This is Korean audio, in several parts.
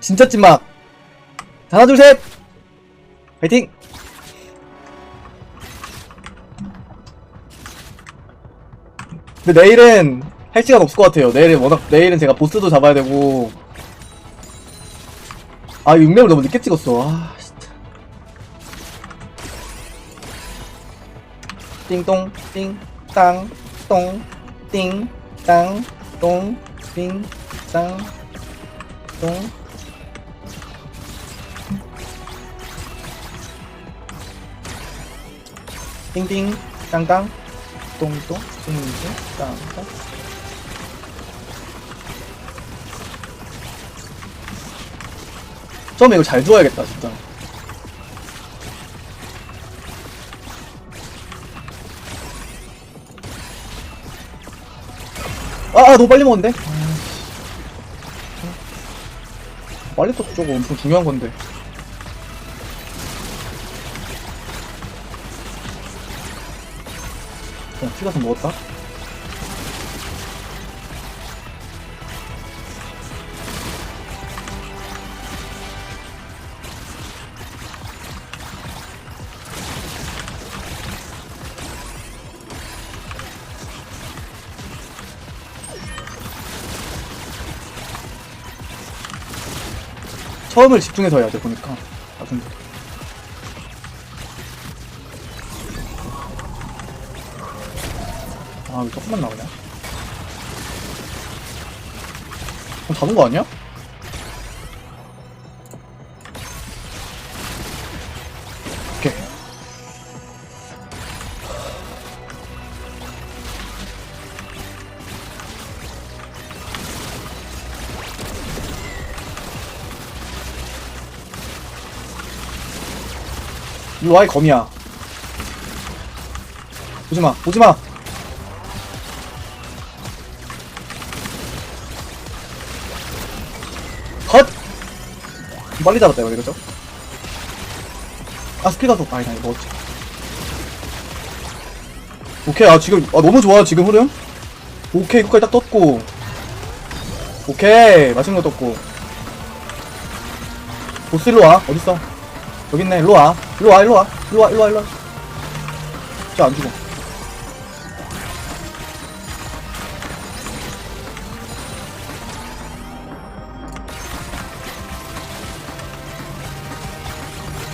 진짜 찐막. 자, 하나, 둘, 셋! 파이팅! 근데 내일은 할 시간 없을 것 같아요. 내일은 워낙, 내일은 제가 보스도 잡아야 되고. 아, 이 운명을 너무 늦게 찍었어. 아, 진짜. 띵동, 띵, 땅, 똥, 띵, 땅, 똥, 띵, 땅, 똥. 띵띵, 땅땅, 똥똥, 띵띵, 땅땅. 처음에 이거 잘 주워야겠다, 진짜. 아, 아, 너무 빨리 먹었는데? 빨리 또 저거 엄청 중요한 건데. 가서 먹었다? 처음을 집중해서 해야 돼, 보니까. 나중에. 아, 이거 조금만 나오냐? 그럼 잡은 거 아니야? 오케이. 이거 와이 검이야. 보지마, 보지마! 빨리 잡았다, 이거, 이거죠? 아, 스킬 가서, 아니다, 이거 먹었지. 오케이, 아, 지금, 아, 너무 좋아, 지금 흐름? 오케이, 이거까지 딱 떴고. 오케이, 맛있는 거 떴고. 보스 일로 와, 어딨어? 여기 있네, 일로 와. 일로 와, 일로 와. 일로 와, 일로 와, 일로 와. 저안 죽어.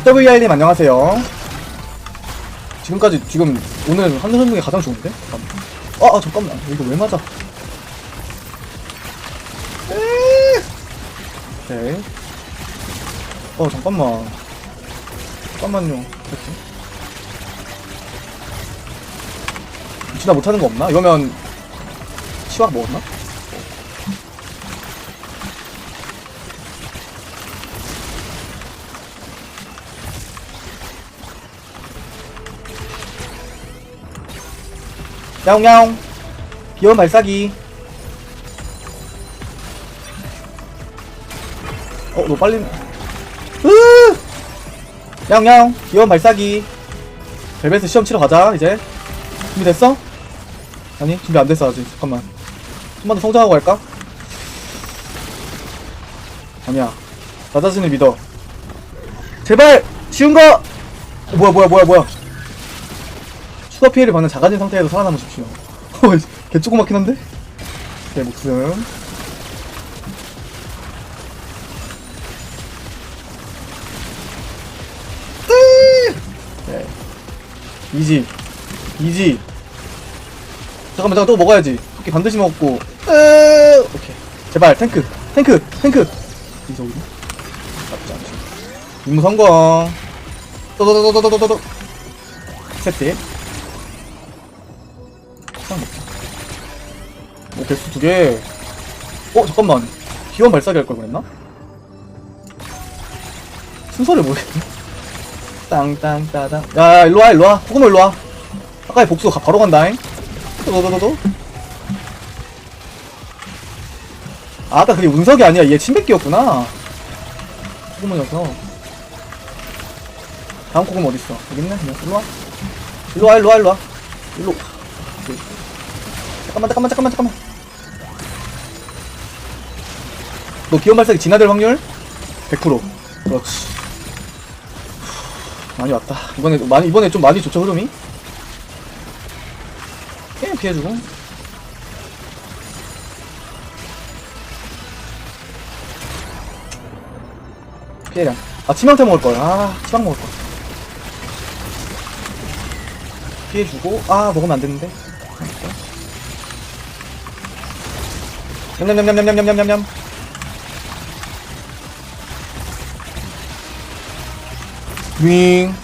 WR님 안녕하세요. 지금까지 지금 오늘 한선 중에 가장 좋은데? 잠깐만. 아, 아 잠깐만 이거 왜 맞아? 오케이. 어 잠깐만. 잠깐만요. 됐지? 진짜 못하는 거 없나? 이러면 시각 먹었나? 야옹야옹. 비원 발사기. 어 너 빨리. 으! 야옹야옹 비원 발사기. 벨벳 시험 치러 가자 이제. 준비됐어? 아니 준비 안 됐어 아직. 잠깐만. 좀만 더 성장하고 갈까? 아니야. 나 자신을 믿어. 제발 쉬운 거! 어, 뭐야 뭐야 뭐야 뭐야 추가 피해를 받는 작아진 상태에서 살아남으십시오. 개 조그맣긴 한데? 제 목숨. 네. 이지. 이지. 잠깐만, 잠깐 또 먹어야지. 토끼 반드시 먹고. 으 오케이. 제발, 탱크. 탱크! 탱크! 이속이 나쁘지 않지. 임무 성공. 또또또또또또또. 세트. 오, 개수 두 개. 어, 잠깐만. 기원 발사기 할 걸 그랬나? 순서를 모르겠네. 땅땅따당. 야, 야, 일로와, 일로와. 코그모 일로와. 아까의 복수 가, 바로 간다잉. 또또또또. 아, 아까 그게 운석이 아니야. 얘 침뱉기였구나. 녀석. 다음 코그모 어딨어? 여기 있네? 일로와. 일로와, 일로와, 일로와. 일로. 잠깐만 잠깐만 잠깐만 잠깐만. 너 기원 발사기 진화될 확률? 100% 그렇지. 많이 왔다. 이번에 많이 이번에 좀 많이 좋죠 흐름이? 예 피해주고. 피해량. 아 치명타 먹을 거야 아 치명 먹을 거 피해주고. 아 먹으면 안 되는데 냠냠냠냠냠냠냠냠냠 윙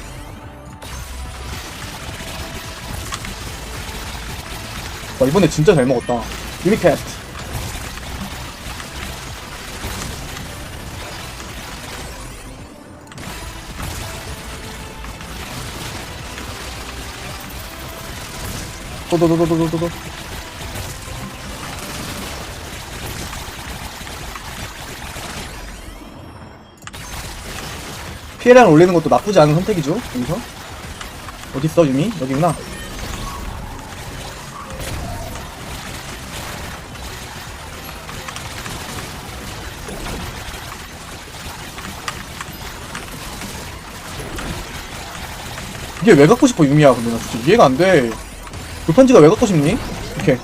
와, 이번에 진짜 잘 먹었다. 유니캐스트. 도도도도도도도. 피해량을 올리는 것도 나쁘지 않은 선택이죠, 여기서. 어딨어, 유미? 여기구나. 이게 왜 갖고 싶어 유미야 근데 나 진짜 이해가 안돼 불판지가 왜 갖고 싶니? 이렇게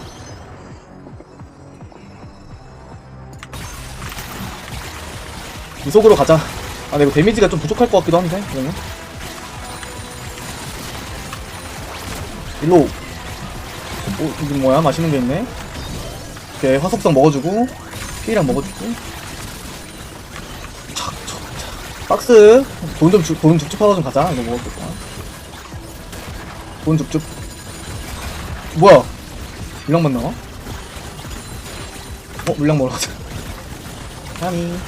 이 속으로 가자 아 근데 이거 데미지가 좀 부족할 것 같기도 한데 그러면. 일로. 오 이게 뭐야? 맛있는 게 있네. 오케이 화석성 먹어주고 피랑 먹어주고. 착, 착, 착. 박스! 돈좀 돈 줍줍하고 좀 가자. 이거 먹었겠다. 돈 줍줍. 뭐야? 물량만 나와? 어 물량 먹으러 가자. 아니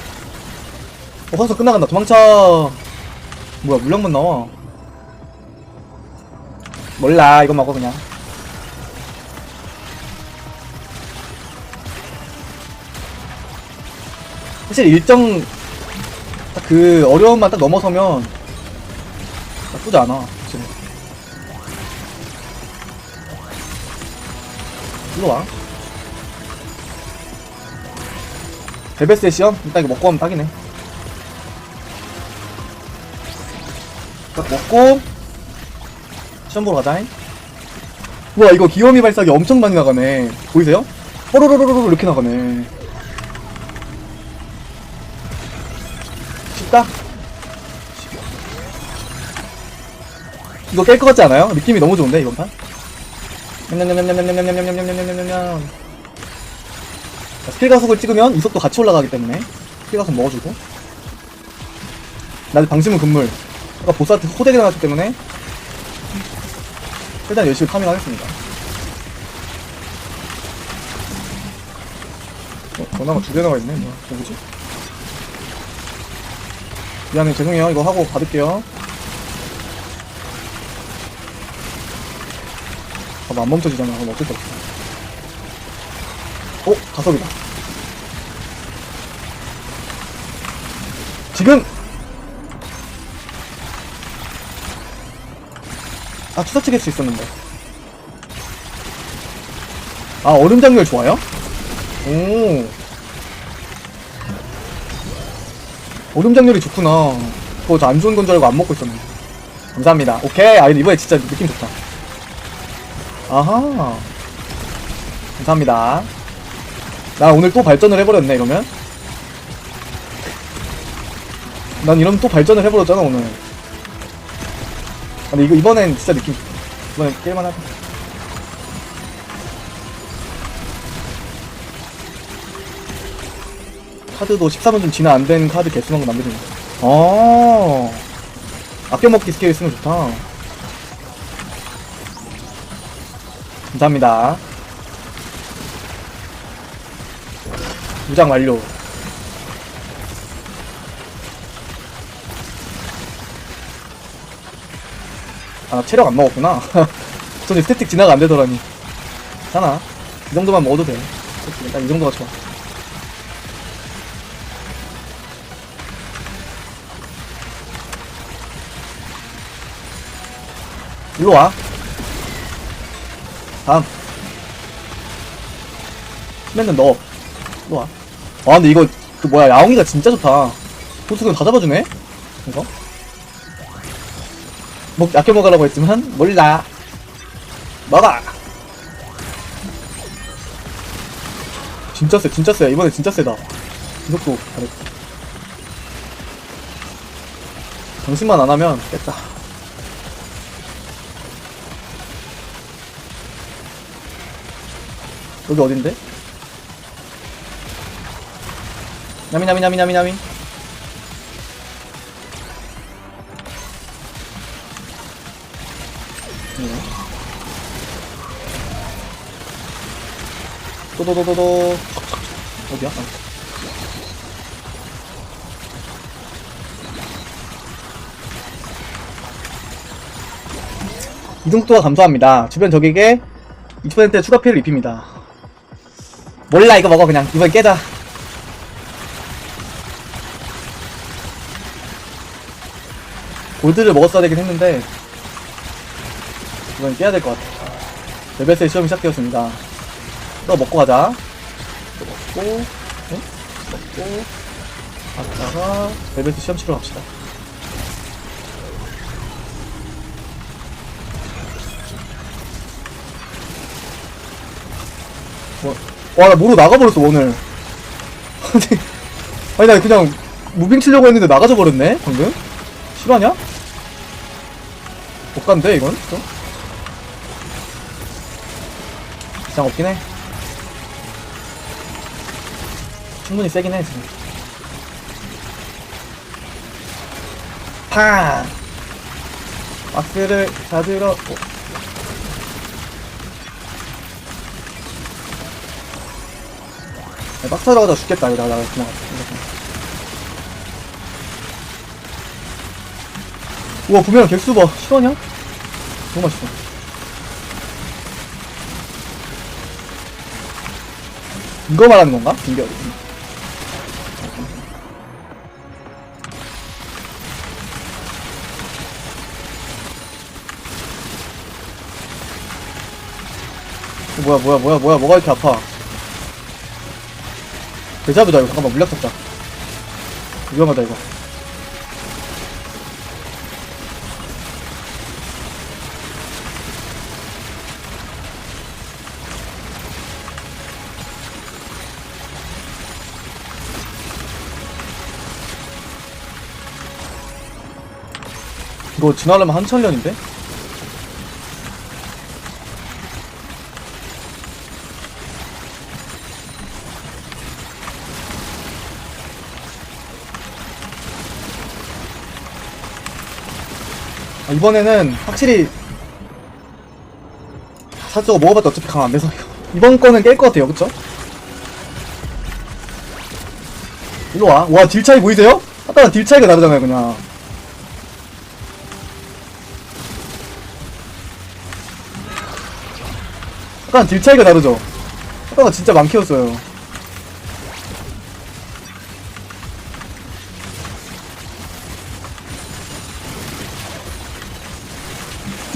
어 화석 끝나간다 도망쳐 뭐야 물량만 나와 몰라 이거 먹어 그냥 사실 일정 딱 그 어려움만 딱 넘어서면 나쁘지 않아 지금 일로 와. 베베스의 시험? 일단 이거 먹고 하면 딱이네. 딱 먹고, 시험 보러 가자잉. 우와, 이거 기어미 발사기 엄청 많이 나가네. 보이세요? 뽀로로로로로 이렇게 나가네. 쉽다? 이거 깰 것 같지 않아요? 느낌이 너무 좋은데, 이번 판? 스킬 가속을 찍으면 이속도 같이 올라가기 때문에 스킬 가속 먹어주고 나도 방심은 금물 아까 보스한테 호되게 나왔기 때문에 일단 열심히 파밍하겠습니다. 어, 전화가 두 개 나 가 있네 뭐야. 누구지? 미안해 죄송해요. 이거 하고 받을게요. 봐봐 안 멈춰지잖아. 그럼 어쩔 수 없어. 어? 가속이다. 지금 아 투사 찍을 수 있었는데 아 얼음 장렬 좋아요? 오 얼음 장렬이 좋구나 그거 저안 좋은 건 줄 알고 안 먹고 있었는데 감사합니다 오케이 아 이번에 진짜 느낌 좋다 아하. 감사합니다. 나 오늘 또 발전을 해버렸네, 이러면. 난 이러면 또 발전을 해버렸잖아, 오늘. 아, 근데 이거, 이번엔 진짜 느낌, 이번엔 깰만 하다. 카드도 13원 좀 지나 안된 카드 개수만 거 남겨주네. 어. 아껴먹기 스킬 쓰면 좋다. 감사합니다. 무장 완료. 아, 나 체력 안 먹었구나. 전에 스태틱 진화가 안 되더라니. 괜찮아. 이 정도만 먹어도 돼. 일단 이 정도가 좋아. 일로 와. 다음. 맨날 넣어. 일로 와. 아, 근데 이거, 그 뭐야, 야옹이가 진짜 좋다. 보스는 다 잡아주네? 이거? 목 아껴 먹으라고 했지만 몰라 먹어 진짜 세 진짜 세 이번에 진짜 세다. 이것도 잘했다. 당신만 안 하면 깼다. 여기 어딘데? 나미 나미 나미 나미 나미 또도도도도 어디야? 아. 이동속도가 감소합니다. 주변 적에게 20% 추가 피해를 입힙니다. 몰라 이거 먹어 그냥 이번 깨자. 골드를 먹었어야 되긴 했는데 이건 깨야 될 것 같아. 레벨스의 시험이 시작되었습니다. 또 먹고 가자. 또 먹고, 응? 먹고, 갔다가 레벨스 시험 치러 갑시다. 뭐, 와, 나 모로 나가버렸어, 오늘. 아니, 아니, 나 그냥 무빙 치려고 했는데 나가져 버렸네, 방금? 실화냐? 못 간대, 이건? 좀? 이상 없긴 해. 충분히 세긴 해, 지금. 팡! 박스를 찾으러, 어. 야, 박스 하러 가다 죽겠다, 이거 나, 나, 그냥. 우와, 분명 객수 봐. 실화냐? 너무 맛있어. 이거 말하는 건가? 빙결. 뭐야 뭐야 뭐야 뭐야 뭐가 이렇게 아파? 대자부다 이거 잠깐만 물약 잡자. 위험하다 이거. 이거 지나려면 한천년인데? 아, 이번에는 확실히 사저거 먹어봤자 어차피 강 안 돼서 이번 거는 깰 것 같아요 그쵸? 일로와 와 딜 차이 보이세요? 아까랑 딜 차이가 다르잖아요 그냥 아까랑 딜 차이가 다르죠? 아까가 진짜 많게 였어요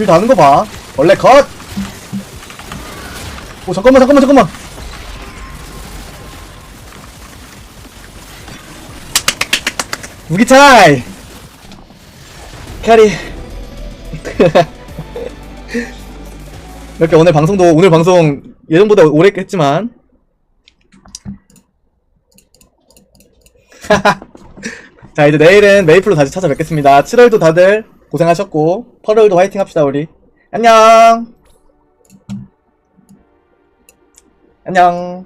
딜 다는 거 봐. 원래 컷! 오, 잠깐만, 잠깐만, 잠깐만! 무기 차이! 캐리. 이렇게 오늘 방송도, 오늘 방송 예전보다 오래 했지만. 자, 이제 내일은 메이플로 다시 찾아뵙겠습니다. 7월도 다들 고생하셨고, 8월도 화이팅 합시다, 우리. 안녕! 안녕!